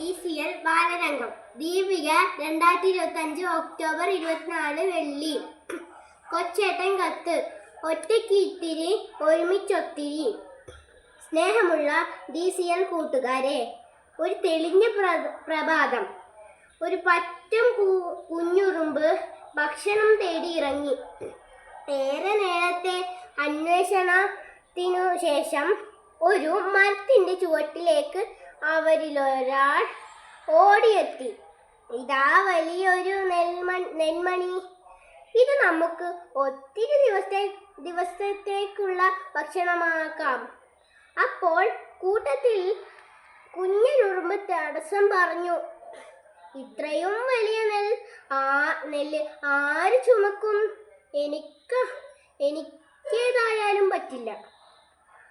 D C L ബാലരംഗം. ദീപിക രണ്ടായിരത്തി ഇരുപത്തി അഞ്ച് ഒക്ടോബർ ഇരുപത്തിനാല് വെള്ളി. കൊച്ചേട്ടൻ കത്ത്. ഒറ്റയ്ക്ക് ഇത്തിരി ഒരുമിച്ചൊത്തിരി. സ്നേഹമുള്ള ഡി സി എൽ കൂട്ടുകാരെ ഒരു തെളിഞ്ഞ പ്ര- പ്രഭാതം. ഒരു പറ്റം കുഞ്ഞുറുമ്പ് ഭക്ഷണം തേടി ഇറങ്ങി ഏറെ നേരത്തെ അന്വേഷണത്തിനു ശേഷം ഒരു മരത്തിന്റെ ചുവട്ടിലേക്ക് അവരിലൊരാൾ ഓടിയെത്തി. ഇതാ വലിയൊരു നെൽമൺ നെന്മണി. ഇത് നമുക്ക് ഒത്തിരി ദിവസത്തെ ദിവസത്തേക്കുള്ള ഭക്ഷണമാക്കാം. അപ്പോൾ കൂട്ടത്തിൽ കുഞ്ഞനുറുമ്പ് തടസ്സം പറഞ്ഞു ഇത്രയും വലിയ നെൽ ആ നെല്ല് ആര് ചുമക്കും? എനിക്ക് എനിക്കേതായാലും പറ്റില്ല.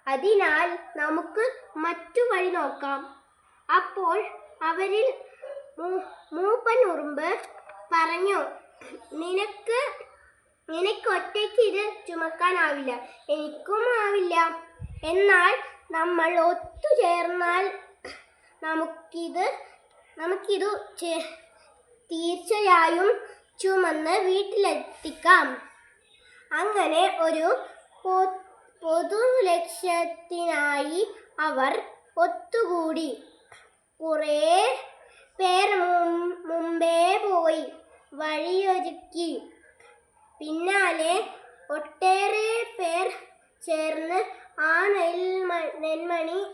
അതിനാൽ നമുക്ക് മറ്റു വഴി നോക്കാം. അപ്പോൾ അവരിൽ മൂപ്പൻ ഉറുമ്പ് പറഞ്ഞു നിനക്ക് നിനക്ക് ഒറ്റയ്ക്ക് ഇത് ചുമക്കാനാവില്ല. എനിക്കും ആവില്ല. എന്നാൽ നമ്മൾ ഒത്തുചേർന്നാൽ നമുക്കിത് നമുക്കിത് തീർച്ചയായും ചുമന്ന് വീട്ടിലെത്തിക്കാം. അങ്ങനെ ഒരു പൊതു ലക്ഷ്യത്തിനായി അവർ ഒത്തുകൂടി. കുറേ പേർ മുമ്പേ പോയി. വഴിയൊരുക്കി. പിന്നാലെ ഒട്ടേറെ പേർ ചേർന്ന് ആ നെൽമ നെന്മണി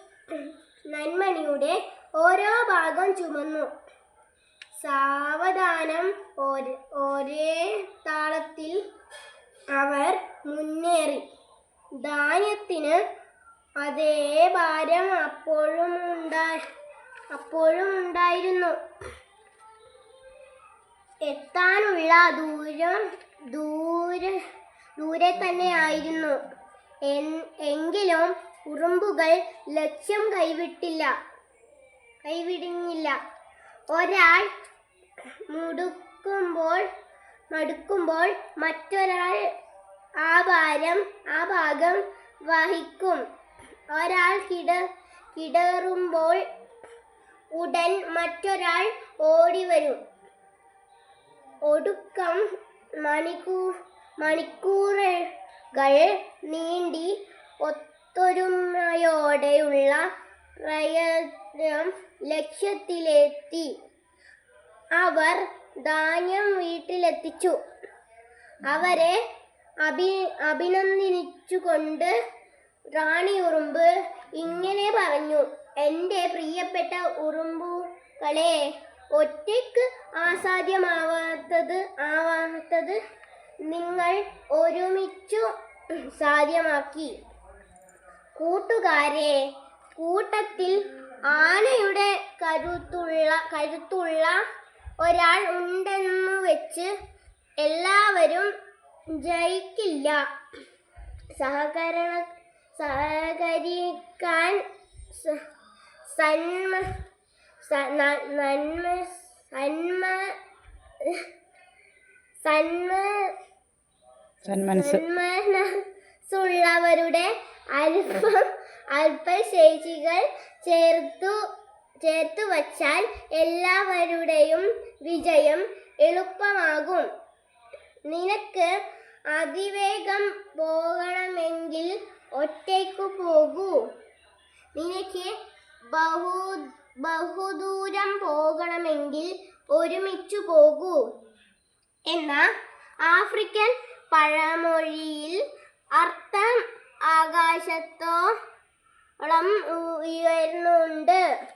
നെന്മണിയുടെ ഓരോ ഭാഗം ചുമന്നു. സാവധാനം ഒര- താളത്തിൽ അവർ മുന്നേറി. ധാന്യത്തിന് അതേ ഭാരം അപ്പോഴും ഉണ്ടാ അപ്പോഴും ഉണ്ടായിരുന്നു. എത്താനുള്ള ദൂരം ദൂര ദൂരെ തന്നെയായിരുന്നു എങ്കിലും ഉറുമ്പുകൾ ലക്ഷ്യം കൈവിട്ടില്ല കൈവിടുന്നില്ല ഒരാൾ മുടുക്കുമ്പോൾ മടുക്കുമ്പോൾ മറ്റൊരാൾ ആ ഭാരം ആ ഭാഗം വഹിക്കും. ഒരാൾ കിട കിടറുമ്പോൾ ഉടൻ മറ്റൊരാൾ ഓടിവരും. ഒടുക്കം മണിക്കൂർ മണിക്കൂറുകൾ നീണ്ടി ഒത്തൊരുമയോടെയുള്ള പ്രയത്നം ലക്ഷ്യത്തിലെത്തി. അവർ ധാന്യം വീട്ടിലെത്തിച്ചു. അവരെ അഭി അഭിനന്ദിച്ചുകൊണ്ട് റാണി ഉറുമ്പ് ഇങ്ങനെ പറഞ്ഞു. എന്റെ പ്രിയപ്പെട്ട ഉറുമ്പുകളെ ഒറ്റയ്ക്ക് അസാധ്യമാവാത്തത് ആവാത്തത് നിങ്ങൾ ഒരുമിച്ചു സാധ്യമാക്കി. കൂട്ടുകാരെ കൂട്ടത്തിൽ ആനയുടെ കരുത്തുള്ള കരുത്തുള്ള ഒരാൾ ഉണ്ടെന്ന് വെച്ച് എല്ലാവരും ജയിക്കില്ല. സഹകരണ സഹകരിക്കാൻ സന്മ നന്മ സന്മ സന്മ സന്മനസ്. സന്മനസ്സുള്ളവരുടെ അല്പം അല്പശേഷികൾ ചേർത്തു ചേർത്തു വച്ചാൽ എല്ലാവരുടെയും വിജയം എളുപ്പമാകും. നിനക്ക് അതിവേഗം പോകണമെങ്കിൽ ഒറ്റയ്ക്കു പോകൂ. നിനക്ക് ബഹു ബഹുദൂരം പോകണമെങ്കിൽ ഒരുമിച്ചു പോകൂ. എന്ന ആഫ്രിക്കൻ പഴമൊഴിയിൽ അർത്ഥം ആകാശത്തോളം ഉയർന്നുണ്ട്.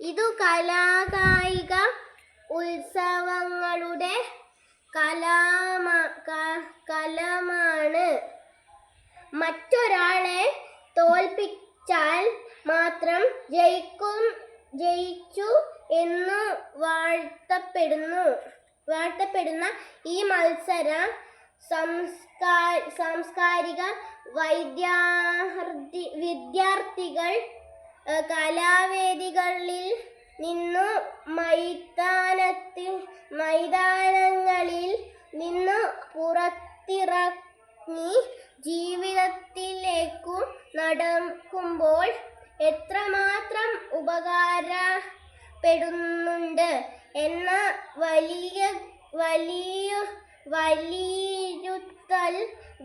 ഇതു കലാകായിക ഉത്സവങ്ങളുടെ കലാമ കലമാണ്. മറ്റൊരാളെ തോൽപ്പിച്ചാൽ മാത്രം ജയിക്കും ജയിച്ചു എന്ന് വാഴ്ത്തപ്പെടുന്നു. വാഴ്ത്തപ്പെടുന്ന ഈ മത്സരം സംസ്കാ സാംസ്കാരിക വൈദ്യാർത്ഥി വിദ്യാർത്ഥികൾ കലാവേദികളിൽ നിന്നു മൈതാനത്തിൽ മൈതാനങ്ങളിൽ നിന്ന് പുറത്തിറങ്ങി ജീവിതത്തിലേക്കു നടക്കുമ്പോൾ പെടുന്നുണ്ട് എന്ന വലിയ വലിയ വലിയിരുത്തൽ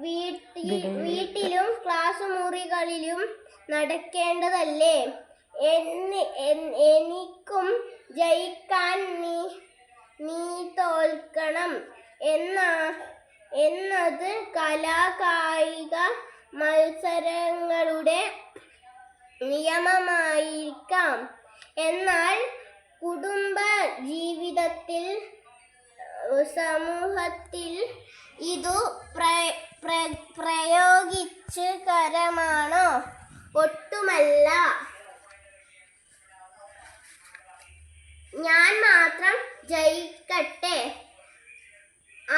വീട്ടിൽ വീട്ടിലും ക്ലാസ് മുറികളിലും നടക്കേണ്ടതല്ലേ? എനിക്കും ജയിക്കാൻ നീ നീ തോൽക്കണം എന്ന എന്നത് കലാകായിക മത്സരങ്ങളുടെ നിയമമായിരിക്കാം. എന്നാൽ കുടുംബ ജീവിതത്തിൽ സമൂഹത്തിൽ ഇതു പ്ര- പ്ര- പ്രയോഗിച്ച് കരമാണോ? ഒട്ടുമല്ല. ഞാൻ മാത്രം ജയിക്കട്ടെ.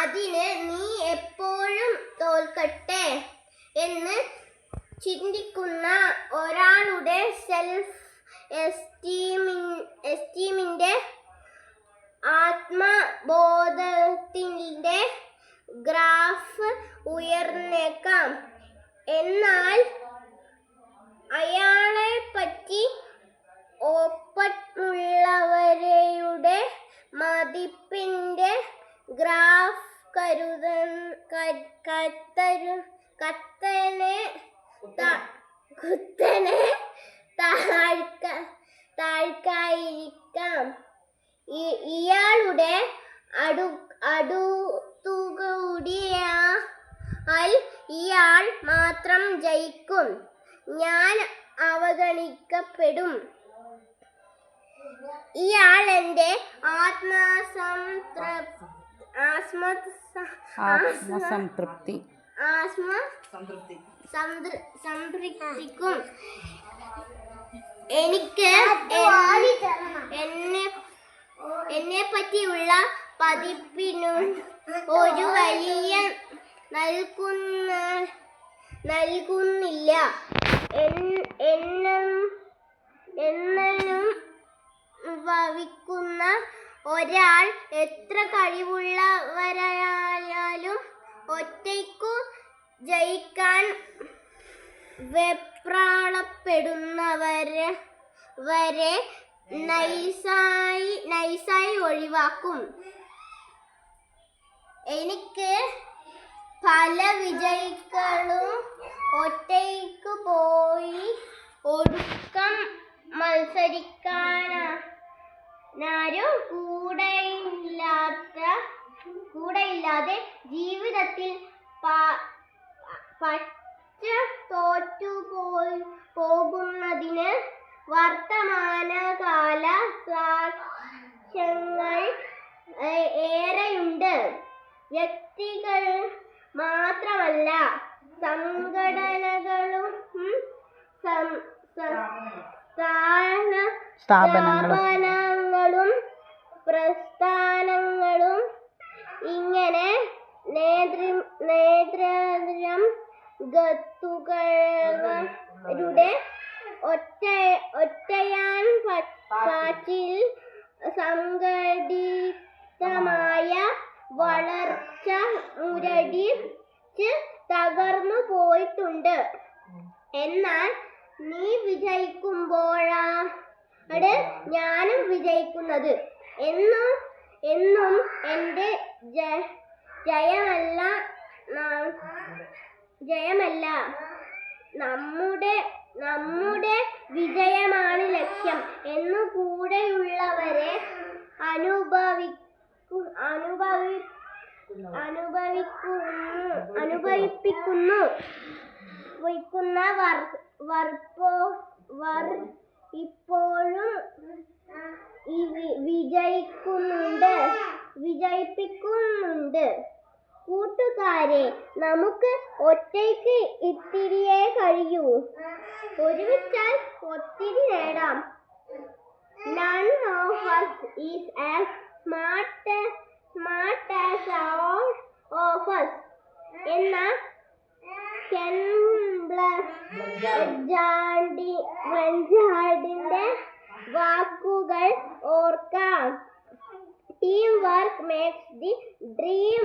അതിന് നീ എപ്പോഴും തോൽക്കട്ടെ എന്ന് ചിന്തിക്കുന്ന ഒരാളുടെ സെൽഫ് എസ്റ്റീമിന്റെ ആത്മബോധത്തിന്റെ ഗ്രാഫ് ഉയർന്നേക്കാം. എന്നാൽ അയാളെ പറ്റി ഒപ്പമുള്ളവരുടെ മതിപ്പിന്റെ ഗ്രാഫ് കരുത കത്തരു കത്തനെ കുത്തനെ താഴ്ക്ക താഴ്ക്കായിരിക്കാം ഇ- ഇയാളുടെ അടു അടുത്തുകൂടിയാൽ ഇയാൾ മാത്രം ജയിക്കും ഞാൻ അവഗണിക്കപ്പെടും ഇയാൾ എന്റെ ആത്മസംതൃ ആത്മ ആത്മസംതൃപ്തി. ആത്മ സംതൃ- സംതൃപ്തിക്കും. എനിക്ക് എന്നെ എന്നെ പറ്റിയുള്ള പതിപ്പിനും ഒരു വലിയ നൽകുന്ന നൽകുന്നില്ല. എന്നും എന്നും ഭവിക്കുന്ന ഒരാൾ എത്ര കഴിവുള്ളവരായാലും ഒറ്റയ്ക്കു ജയിക്കാൻ വെപ്രാളപ്പെടുന്നവരെ വരെ നൈസായി നൈസായി ഒഴിവാക്കും. എനിക്ക് പല വിജയികളും ഒറ്റയ്ക്ക് പോയി ജീവിതത്തിൽ പച്ച തോറ്റു തോറ്റുപോയി പോകുന്നതിന് വർത്തമാനകാല സാക്ഷ്യങ്ങൾ ഏറെയുണ്ട്. വ്യക്തികൾ മാത്രമല്ല സംഘടനകളും സ്ഥാപനങ്ങളും സ്ഥാപനങ്ങളും. ഗത്തുകളുടെ ഒറ്റ ഒറ്റയാൻ പാറ്റിൽ സംഘടിതമായ വളർച്ച മുരടിച്ച് തകർന്നു പോയിട്ടുണ്ട്. എന്നാൽ നീ വിജയിക്കുമ്പോഴാണ് ഞാനും വിജയിക്കുന്നത്. എന്നും എന്നും എന്റെ ജയമല്ല ജയമല്ല. നമ്മുടെ നമ്മുടെ വിജയമാണ് ലക്ഷ്യം. എന്നു കൂടെയുള്ളവരെ അനുഭവിക്കു അനുഭവി അനുഭവിക്കുന്നു അനുഭവിപ്പിക്കുന്നു. വയ്ക്കുന്ന വർ വർപ്പോ വർ ഇപ്പോഴും വിജയിക്കുന്നുണ്ട്. വിജയിപ്പിക്കുന്നുണ്ട്. കൂട്ടുകാരെ നമുക്ക് ഒറ്റയ്ക്ക് ഇത്തിരിയേ കഴിയൂ. ഒരുമിച്ചാൽ ഒത്തിരി നേടാം. None of us is as smart smart as all of us. എന്ന ബ്ലഞ്ചാർഡിന്റെ വാക്കുകൾ ഓർക്കാം. Team work makes the dream